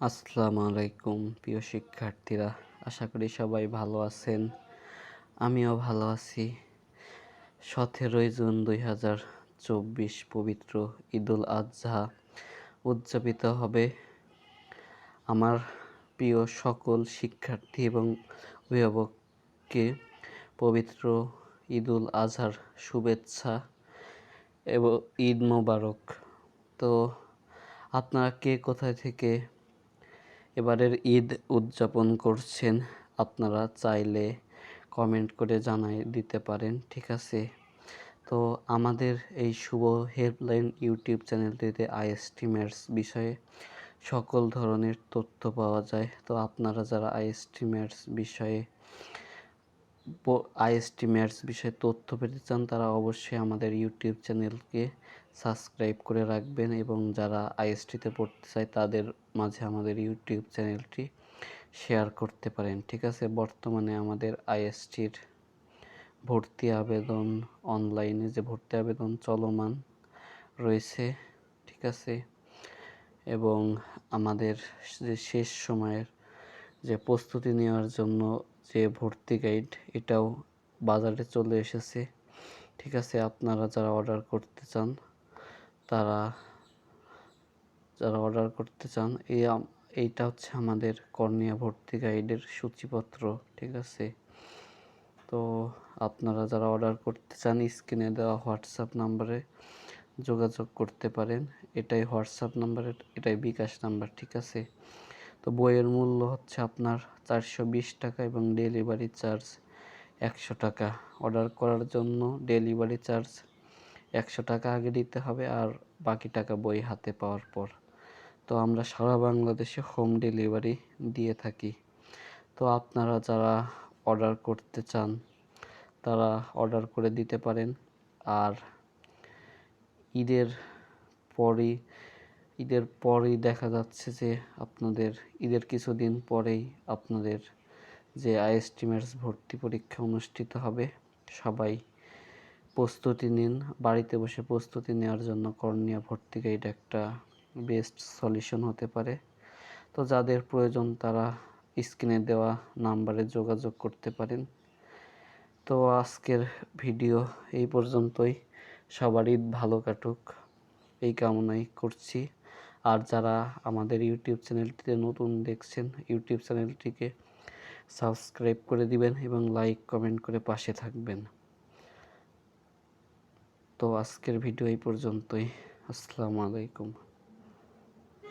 আসসালামু আলাইকুম, প্রিয় শিক্ষার্থীরা। আশা করি সবাই ভালো আছেন। আমিও ভালো আছি। সতেরোই জুন দুই হাজার চব্বিশ পবিত্র ঈদুল আজহা উদযাপিত হবে। আমার প্রিয় সকল শিক্ষার্থী এবং অভিভাবককে পবিত্র ঈদুল আজহার শুভেচ্ছা এবং ঈদ মোবারক। তো আপনারা কে কোথায় থেকে এবারের ঈদ উদযাপন করছেন। আপনারা চাইলে কমেন্ট করে জানাই দিতে পারেন, ঠিক আছে? তো আমাদের এই শুভ হেল্পলাইন ইউটিউব চ্যানেলটিতে আইএসটি ম্যাটস বিষয়ে সকল ধরনের তথ্য পাওয়া যায়। তো আপনারা যারা আইএসটি ম্যাটস বিষয়ে আইএসটি ম্যাটস বিষয়ে তথ্য পেতে চান, তারা অবশ্যই আমাদের ইউটিউব চ্যানেলকে সাবস্ক্রাইব করে রাখবেন এবং যারা আইএসটিতে পড়তে চায়, তাদের মাঝে আমাদের ইউটিউব চ্যানেলটি শেয়ার করতে পারেন। ঠিক আছে, বর্তমানে আমাদের আইএসটির ভর্তি আবেদন অনলাইনে যে ভর্তি আবেদন চলমান রয়েছে, ঠিক আছে, এবং আমাদের যে শেষ সময়ের যে প্রস্তুতি নেওয়ার জন্য যে ভর্তি গাইড এটাও বাজারে চলে এসেছে। ঠিক আছে, আপনারা যারা অর্ডার করতে চান, তারা যারা অর্ডার করতে চান এই এইটা হচ্ছে আমাদের কর্নিয়া ভর্তি গাইডের সূচিপত্র, ঠিক আছে? তো আপনারা যারা অর্ডার করতে চান, স্ক্রিনে দেওয়া হোয়াটসঅ্যাপ নাম্বারে যোগাযোগ করতে পারেন। এটাই হোয়াটসঅ্যাপ নাম্বার এটাই বিকাশ নাম্বার, ঠিক আছে? তো বইয়ের মূল্য হচ্ছে আপনার চারশো বিশ টাকা এবং ডেলিভারি চার্জ একশো টাকা। অর্ডার করার জন্য ডেলিভারি চার্জ একশো টাকা আগে দিতে হবে আর বাকি টাকা বই হাতে পাওয়ার পর। তো আমরা সারা বাংলাদেশে হোম ডেলিভারি দিয়ে থাকি। তো আপনারা যারা অর্ডার করতে চান, তারা অর্ডার করে দিতে পারেন। আর ঈদের পরই ঈদের পরেই দেখা যাচ্ছে যে আপনাদের, ঈদের কিছুদিন পরেই আপনাদের যে আইএসটিমেটস ভর্তি পরীক্ষা অনুষ্ঠিত হবে, সবাই প্রস্তুতি নিন। বাড়িতে বসে প্রস্তুতি নেওয়ার জন্য কর্নিয়া ভর্তি গাইড একটা বেস্ট সলিউশন হতে পারে। তো যাদের প্রয়োজন তারা স্ক্রিনে দেওয়া নাম্বারে যোগাযোগ করতে পারেন। তো আজকের ভিডিও এই পর্যন্তই। সবার ঈদ ভালো কাটুক। এই কামনাই করছি। আর যারা আমাদের ইউটিউব চ্যানেলটিতে নতুন দেখছেন, ইউটিউব চ্যানেলটিকে সাবস্ক্রাইব করে দিবেন এবং লাইক, কমেন্ট করে পাশে থাকবেন। তো আজকের ভিডিও এই পর্যন্তই। আসসালামু আলাইকুম।